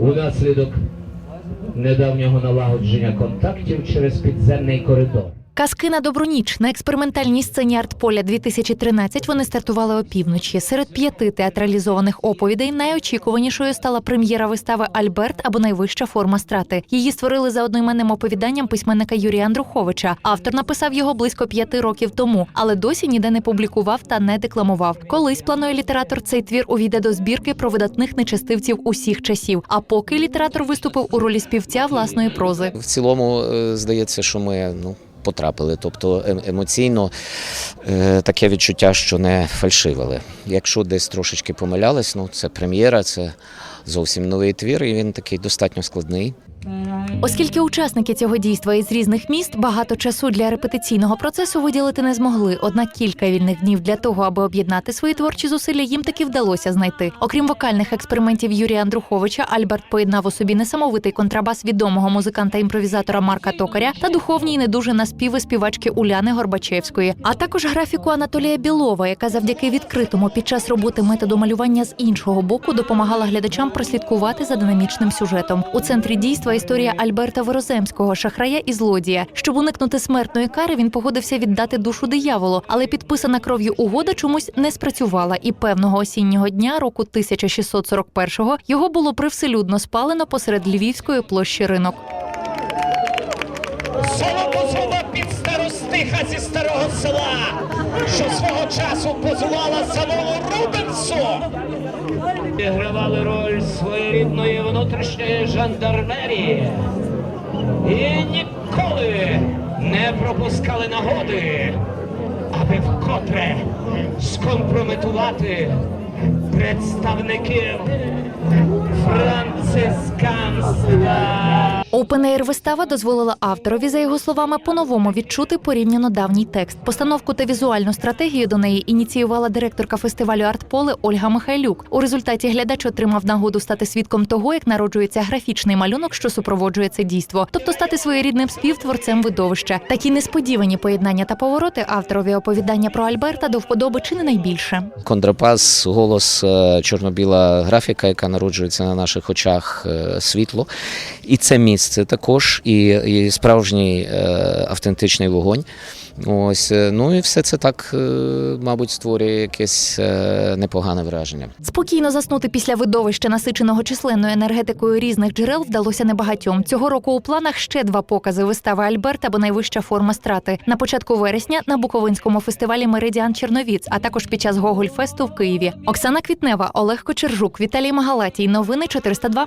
унаслідок недавнього налагодження контактів через підземний коридор. Казки на добру ніч на експериментальній сцені Артполя 2013 вони стартували опівночі. Серед п'яти театралізованих оповідей найочікуванішою стала прем'єра вистави Альберт або найвища форма страти. Її створили за одноіменним оповіданням письменника Юрія Андруховича. Автор написав його близько п'яти років тому, але досі ніде не публікував та не декламував. Колись планує літератор цей твір увійде до збірки про видатних нечестивців усіх часів. А поки літератор виступив у ролі співця власної прози. В цілому е, здається, що ми ну. Потрапили, тобто ем- емоційно е, таке відчуття, що не фальшивили. Якщо десь трошечки помилялись, ну це прем'єра, це зовсім новий твір, і він такий достатньо складний. Оскільки учасники цього дійства із різних міст багато часу для репетиційного процесу виділити не змогли, однак кілька вільних днів для того, аби об'єднати свої творчі зусилля, їм таки вдалося знайти. Окрім вокальних експериментів Юрія Андруховича, Альберт поєднав у собі несамовитий контрабас відомого музиканта-імпровізатора Марка Токаря та духовні й недуже наспіви співачки Уляни Горбачевської, а також графіку Анатолія Білова, яка завдяки відкритому під час роботи методу малювання з іншого боку допомагала глядачам прослідкувати за динамічним сюжетом. У центрі дійства історія Альберта Вороземського, шахрая і злодія. Щоб уникнути смертної кари, він погодився віддати душу дияволу, але підписана кров'ю угода чомусь не спрацювала. І певного осіннього дня року 1641-го його було привселюдно спалено посеред львівської площі ринок. Старостиха зі старого села, що свого часу позувала самому Рубенсу. Відгравали роль своєрідної внутрішньої жандармерії і ніколи не пропускали нагоди, аби вкотре скомпрометувати представників францисканства. Open-Air вистава дозволила авторові, за його словами, по-новому відчути порівняно давній текст. Постановку та візуальну стратегію до неї ініціювала директорка фестивалю Артполе Ольга Михайлюк. У результаті глядач отримав нагоду стати свідком того, як народжується графічний малюнок, що супроводжує це дійство, тобто стати своєрідним співтворцем видовища. Такі несподівані поєднання та повороти авторові оповідання про Альберта до вподоби чи не найбільше. Контрапас, голос, е, чорно-біла графіка, яка народжується на наших очах, е, світло. І це місце також, і, і справжній е, автентичний вогонь. Ось, е, ну і все це так, е, мабуть, створює якесь непогане враження. Спокійно заснути після видовища, насиченого численною енергетикою різних джерел, вдалося небагатьом. Цього року у планах ще два покази вистави Альберт або найвища форма страти. На початку вересня на Буковинському фестивалі Меридіан Черновіц, а також під час Гогольфесту в Києві. Оксана Квітнева, Олег Кочержук, Віталій Магалатій. Новини 402.